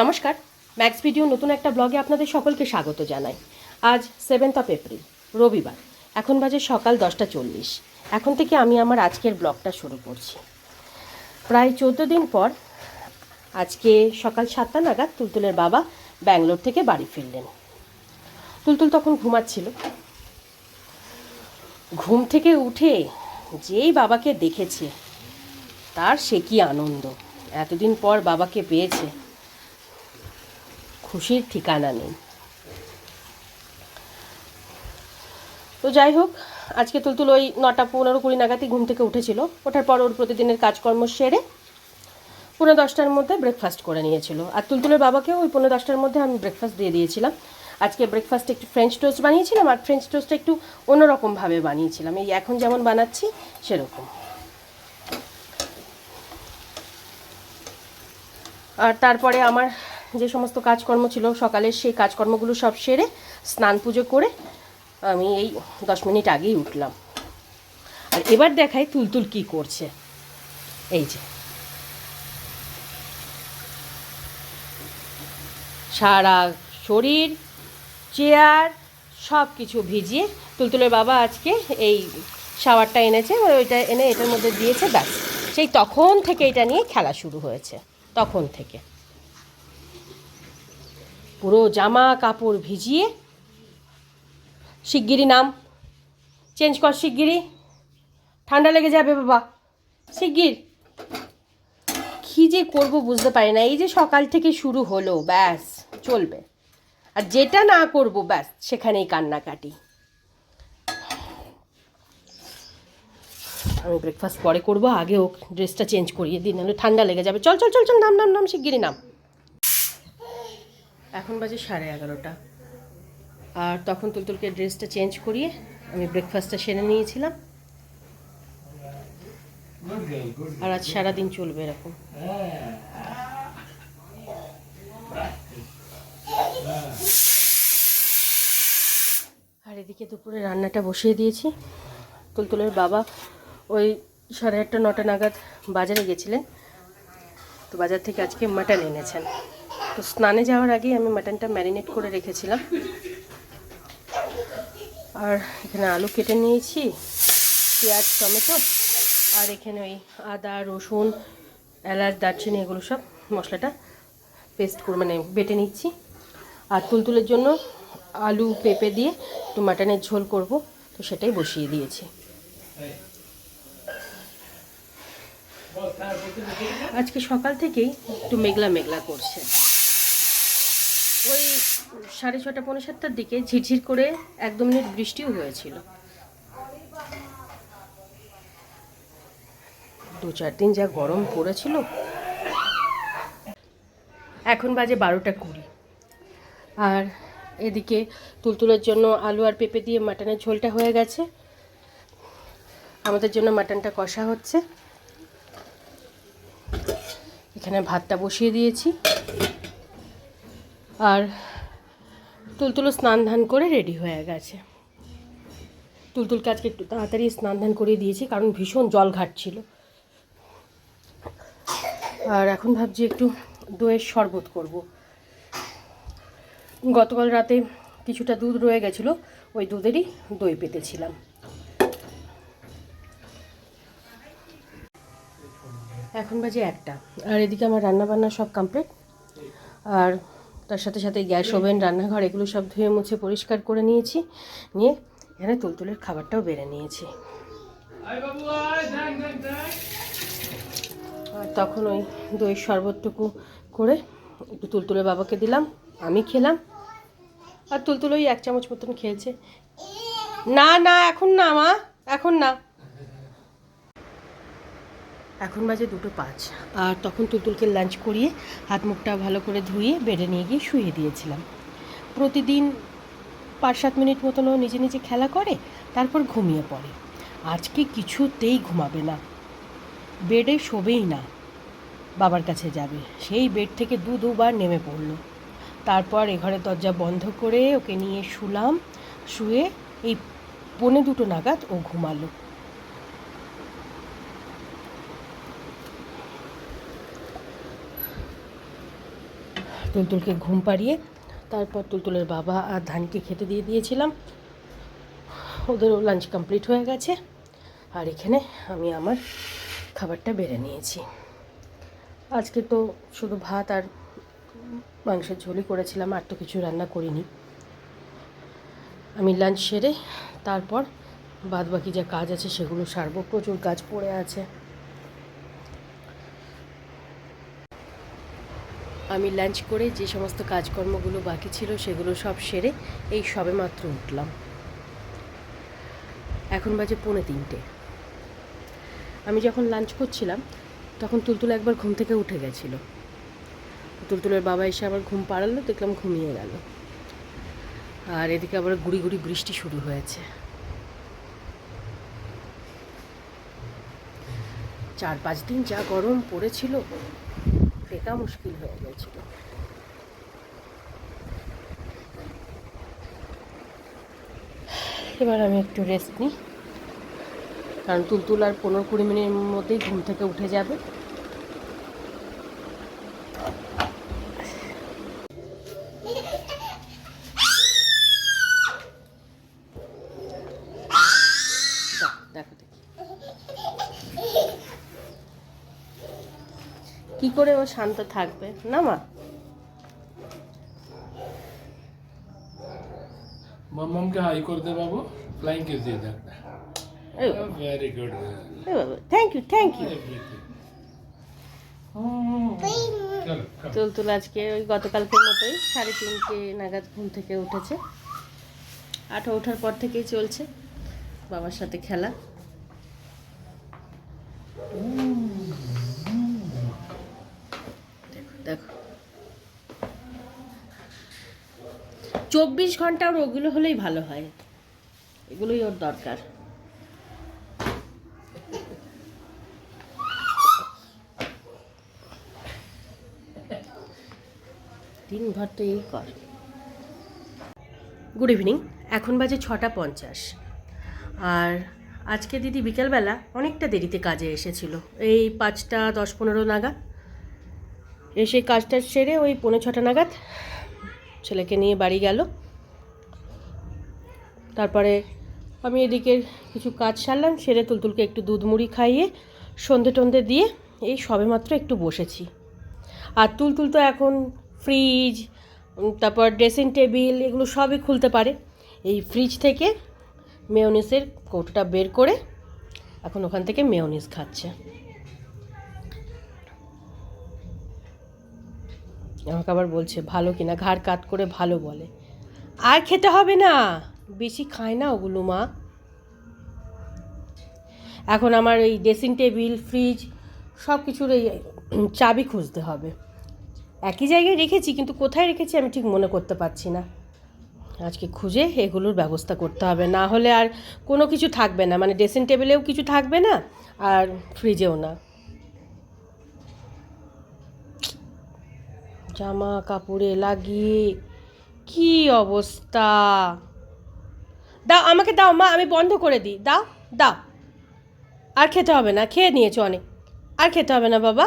নমস্কার। Max video নতুন একটা ব্লগে আপনাদের সকলকে স্বাগত জানাই। আজ সেভেন্থ অফ এপ্রিল রবিবার। এখন বাজে সকাল দশটা চল্লিশ। এখন থেকে আমি আমার আজকের ব্লগটা শুরু করছি। প্রায় চোদ্দ দিন পর আজকে সকাল সাতটা নাগাদ তুলতুলের বাবা ব্যাঙ্গালোর থেকে বাড়ি ফিরলেন। তুলতুল তখন ঘুমাচ্ছিল। ঘুম থেকে উঠে যেই বাবাকে দেখেছে, তার সে কি আনন্দ। এতদিন পর বাবাকে পেয়েছে। খুশির ঠিকানা নেই। তো যাই হোক, আজকে তুলতুল ওই নটা পনেরো কুড়ি নাগাদই ঘুম থেকে উঠেছিল। ওঠার পর ওর প্রতিদিনের কাজকর্ম সেরে পনেরো দশটার মধ্যে ব্রেকফাস্ট করে নিয়েছিল। আর তুলতুলের বাবাকেও ওই পনেরো দশটার মধ্যে আমি ব্রেকফাস্ট দিয়ে দিয়েছিলাম। আজকে ব্রেকফাস্টে একটু ফ্রেঞ্চ টোস্ট বানিয়েছিলাম আর ফ্রেঞ্চ টোস্টটা একটু অন্যরকমভাবে বানিয়েছিলাম। এই এখন যেমন বানাচ্ছি, সেরকম। আর তারপরে আমার যে সমস্ত কাজকর্ম ছিল সকালের সেই কাজকর্মগুলো সব সেরে স্নান পুজো করে আমি এই দশ মিনিট আগেই উঠলাম। আর এবার দেখাই তুলতুল কি করছে। এই যে। সারা শরীর, চেয়ার সব কিছু ভিজিয়ে তুলতুলের বাবা আজকে এই শাওয়ারটা এনেছে ওইটা এনে এটার মধ্যে দিয়েছে, ব্যাস। সেই তখন থেকে এটা নিয়ে খেলা শুরু হয়েছে, তখন থেকে। পুরো জামা কাপড় ভিজিয়ে। শিগগিরি নাম। চেঞ্জ কর শিগগিরি ঠান্ডা লেগে যাবে বাবা। শিগগির। কী যে করব বুঝতে পারি না। এই যে সকাল থেকে শুরু হলো, ব্যাস, চলবে। আর যেটা না করব, ব্যাস, সেখানেই কান্নাকাটি। আমি ব্রেকফাস্ট পরে করব, আগে ও ড্রেসটা চেঞ্জ করিয়ে দিই, নাহলে ঠান্ডা লেগে যাবে। চল চল চল চল, নাম নাম নাম শিগগিরি নাম। এখন বাজে সাড়ে এগারোটা। আর তখন তুলতুলকে ড্রেসটা চেঞ্জ করিয়ে আমি ব্রেকফাস্টটা সেরে নিয়েছিলাম। আর আজ সারাদিন চলবে এরকম। আর এদিকে দুপুরে রান্নাটা বসিয়ে দিয়েছি। তুলতুলের বাবা ওই সাড়ে আটটা, নটা নাগাদ বাজারে গেছিলেন। তো বাজার থেকে আজকে মাটন এনেছেন। তো স্নানে যাওয়ার আগেই আমি মাটনটা ম্যারিনেট করে রেখেছিলাম। আর এখানে আলু কেটে নিয়েছি, পেঁয়াজ, টমেটো, আর এখানে ওই আদা, রসুন, এলাচ, দারচিনি, এগুলো সব মশলাটা পেস্ট করে মানে বেটে নিচ্ছি। আর তুলতুলের জন্য আলু পেঁপে দিয়ে একটু মাটনের ঝোল করব, তো সেটাই বসিয়ে দিয়েছি। আজকে সকাল থেকেই একটু মেঘলা মেঘলা করছে। ওই সাড়ে ছটা পৌনে সাতটার দিকে ঝিরঝির করে এক দু মিনিট বৃষ্টিও হয়েছিল। দু চার দিন যা গরম পড়েছিল। এখন বাজে বারোটা কুড়ি। আর এদিকে তুলতুলের জন্য আলু আর পেঁপে দিয়ে মাটনের ঝোলটা হয়ে গেছে। আমাদের জন্য মাটনটা কষা হচ্ছে। এখানে ভাতটা বসিয়ে দিয়েছি। আর তুলতুলো স্নান ধান করে রেডি হয়ে গেছে। তুলতুলকে আজকে একটু তাড়াতাড়ি স্নান ধান করিয়ে দিয়েছি, কারণ ভীষণ জল ঘাটছিল। আর এখন ভাবছি একটু দইয়ের শরবত করব। গতকাল রাতে কিছুটা দুধ রয়ে গেছিল, ওই দুধেরই দই পেতেছিলাম। এখন বাজে একটা, আর এদিকে আমার রান্না বান্না সব কমপ্লিট আর তার সাথে সাথে গ্যাস ওভেন, রান্নাঘর এগুলো সব ধুয়ে মুছে পরিষ্কার করে নিয়েছি। নিয়ে এখানে তুলতুলের খাবারটাও বেড়ে নিয়েছি। আর তখন ওই দইয়ের শরবতটুকু করে একটু তুলতুলে বাবাকে দিলাম, আমি খেলাম। আর তুলতুল ওই এক চামচ মতন খেয়েছে। না না, এখন না, মা, এখন না। এখন বাজে দুটো পাঁচ। আর তখন তুলতুলকে লাঞ্চ করিয়ে হাত মুখটা ভালো করে ধুয়ে বেডে নিয়ে গিয়ে শুয়ে দিয়েছিলাম। প্রতিদিন পাঁচ সাত মিনিট মতন ও নিজে নিজে খেলা করে, তারপর ঘুমিয়ে পড়ে। আজকে কিছুতেই ঘুমাবে না। বেডে শোবেই না। বাবার কাছে যাবে। সেই বেড থেকে দু দুবার নেমে পড়ল। তারপর এ ঘরের দরজা বন্ধ করে ওকে নিয়ে শুলাম, শুয়ে এই পনে দুটো নাগাদ ও ঘুমালো। তুলতুলকে ঘুম পাড়িয়ে তারপর তুলতুলের বাবা আর ধানকে খেতে দিয়ে দিয়েছিলাম। ওদেরও লাঞ্চ কমপ্লিট হয়ে গেছে। আর এখানে আমি আমার খাবারটা বেড়ে নিয়েছি। আজকে তো শুধু ভাত আর মাংসের ঝোলই করেছিলাম, আর তো কিছু রান্না করিনি। আমি লাঞ্চ সেরে তারপর বাদ বাকি যা কাজ আছে সেগুলো সারবো। প্রচুর কাজ পড়ে আছে। আমি লাঞ্চ করে যে সমস্ত কাজকর্মগুলো বাকি ছিল সেগুলো সব সেরে এই সবে মাত্র উঠলাম। এখন বাজে পৌনে তিনটে। আমি যখন লাঞ্চ করছিলাম, তখন তুলতুল একবার ঘুম থেকে উঠে গেছিল। তুলতুলের বাবা এসে আবার ঘুম পাড়ালো, দেখলাম ঘুমিয়ে গেল। আর এদিকে আবার গুড়ি গুড়ি বৃষ্টি শুরু হয়েছে। চার পাঁচ দিন যা গরম পড়েছিল টেকা মুশকিল হয়ে গেছিল। এবার আমি একটু রেস্ট নিই। কারণ তুলতুল আর পনেরো কুড়ি মিনিটের মধ্যেই ঘুম থেকে উঠে যাবে দাও, দেখো দেখি কি করে ও শান্ত থাকবে? না মা? মমমকে হাই করে দে বাবু। ফ্লাইং কিস দিয়ে দে very good thank you thank you চুলতুল আজকে ওই গতকালকে মতোই সাড়ে তিনটে নাগাদ ঘুম থেকে উঠেছে। আঠো ওঠার পর থেকেই চলছে। বাবার সাথে খেলা। চব্বিশ ঘণ্টা ওর ওগুলো হলেই ভালো হয়। এগুলোই ওর দরকার। দিন দিনভর তো এই কর। গুড ইভিনিং এখন বাজে ছটা পঞ্চাশ। আর আজকে দিদি বিকেলবেলা অনেকটা দেরিতে কাজে এসেছিল। এই পাঁচটা দশ পনেরো নাগাদ। এসে কাজটা সেরে ওই পৌনে ছটা নাগাদ ছেলেকে নিয়ে বাড়ি গেল। তারপরে আমি এদিকে কিছু কাজ সারলাম, সেরে তুলতুলকে একটু দুধ মুড়ি খাইয়ে সন্ধে টন্ধে দিয়ে এই সবেমাত্র একটু বসেছি। আর তুলতুল তো এখন ফ্রিজ তারপর ড্রেসিং টেবিল এগুলো সবই খুলতে পারে। এই ফ্রিজ থেকে মেয়নিসের কৌটোটা বের করে এখন ওখান থেকে মেয়নিস খাচ্ছে। আমাকে আবার বলছে, ভালো কিনা? ঘাড় কাত করে ভালো বলে। আর খেতে হবে না, বেশি খায় না ওগুলো, মা। এখন আমার এই ড্রেসিং টেবিল, ফ্রিজ সব কিছুর এই চাবি খুঁজতে হবে। একই জায়গায় রেখেছি, কিন্তু কোথায় রেখেছি আমি ঠিক মনে করতে পারছি না। আজকে খুঁজে এগুলোর ব্যবস্থা করতে হবে, না হলে আর কোনো কিছু থাকবে না। মানে ড্রেসিং টেবিলেও কিছু থাকবে না, আর ফ্রিজেও না। জামা কাপড়ে লাগিয়ে, কি অবস্থা? দাও, আমাকে দাও, মা, আমি বন্ধ করে দিই। দাও দাও। আর খেতে হবে না, খেয়ে নিয়েছো অনেক। আর খেতে হবে না, বাবা।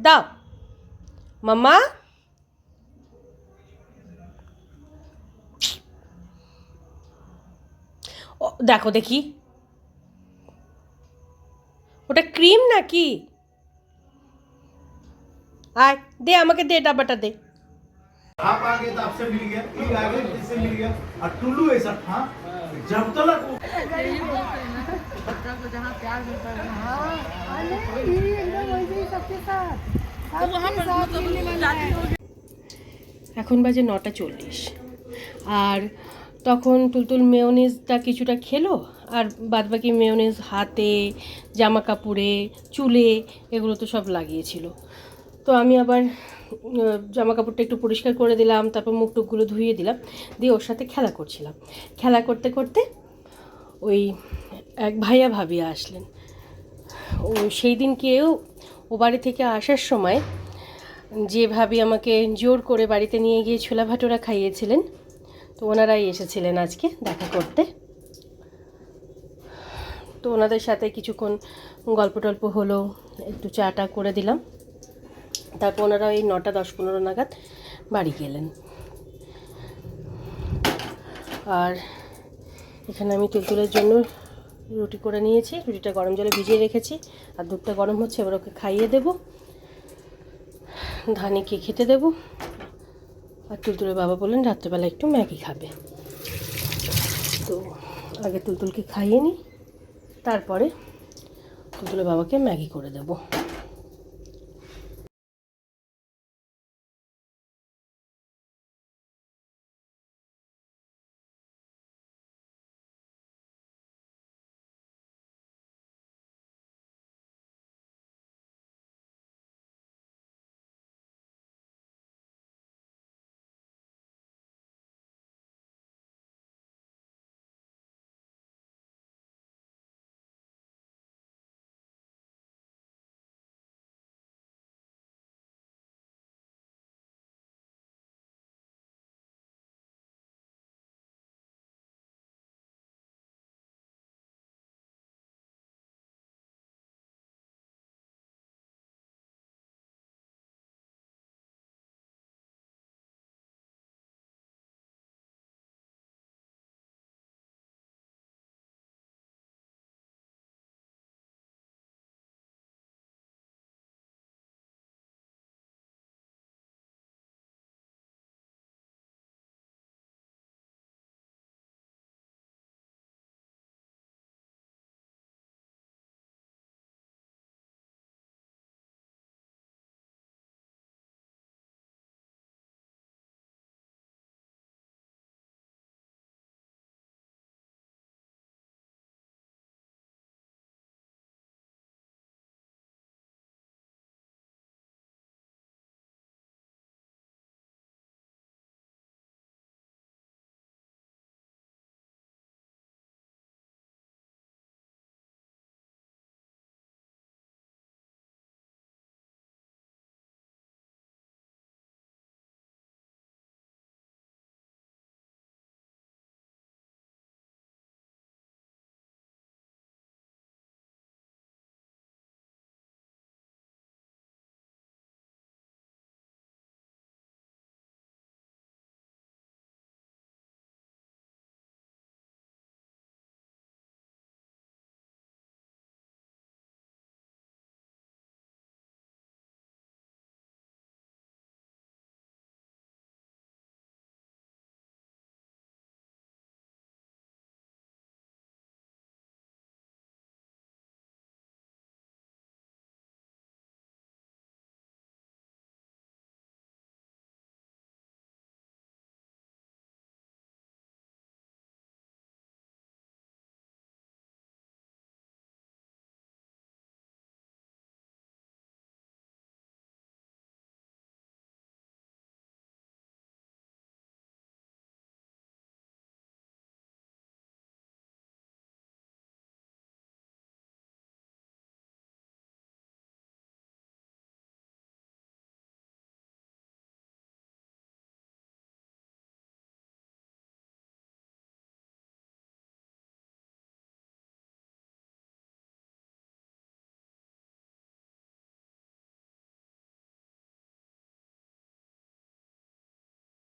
দাও। মামা। দেখো দেখি। ওটা ক্রিম নাকি? আয় দে আমাকে দে ডাব্বাটা দে आप आ गए तो आपसे मिल गया ये आ गए इससे मिल गया और टुल्लू ऐसा था जब तक वो এখন বাজে নটা চল্লিশ আর তখন তুলতুল মেয়নিজটা কিছুটা খেলো আর বাদবাকি মেয়নিজ হাতে জামা কাপড়ে চুলে এগুলো তো সব লাগিয়েছিল তো আমি আবার জামা কাপড়টা একটু পরিষ্কার করে দিলাম, তারপর মুখ টুকগুলো ধুয়ে দিলাম, দিয়ে ওর সাথে খেলা করছিলাম। খেলা করতে করতে ওই এক ভাইয়া ভাবিয়া আসলেন। ও সেই দিনকেও ও বাড়ি থেকে আসার সময় যে ভাবি আমাকে জোর করে বাড়িতে নিয়ে গিয়ে ছোলা ভাটোরা খাইয়েছিলেন, তো ওনারাই এসেছিলেন আজকে দেখা করতে। তো ওনাদের সাথে কিছুক্ষণ গল্প টল্প হলো, একটু চাটা করে দিলাম। তারপর ওনারা ওই নটা, দশ, পনেরো নাগাদ বাড়ি গেলেন। আর এখানে আমি তুলতুলের জন্য রুটি করে নিয়েছি। রুটিটা গরম জলে ভিজিয়ে রেখেছি। আর দুধটা গরম হচ্ছে, এবার ওকে খাইয়ে দেবো। ধানিকে খেতে দেবো? আর তুলতুলের বাবা বললেন, রাত্রেবেলা একটু ম্যাগি খাবে। তো আগে তুলতুলকে খাইয়ে নিই, তারপরে তুলতুলের বাবাকে ম্যাগি করে দেবো।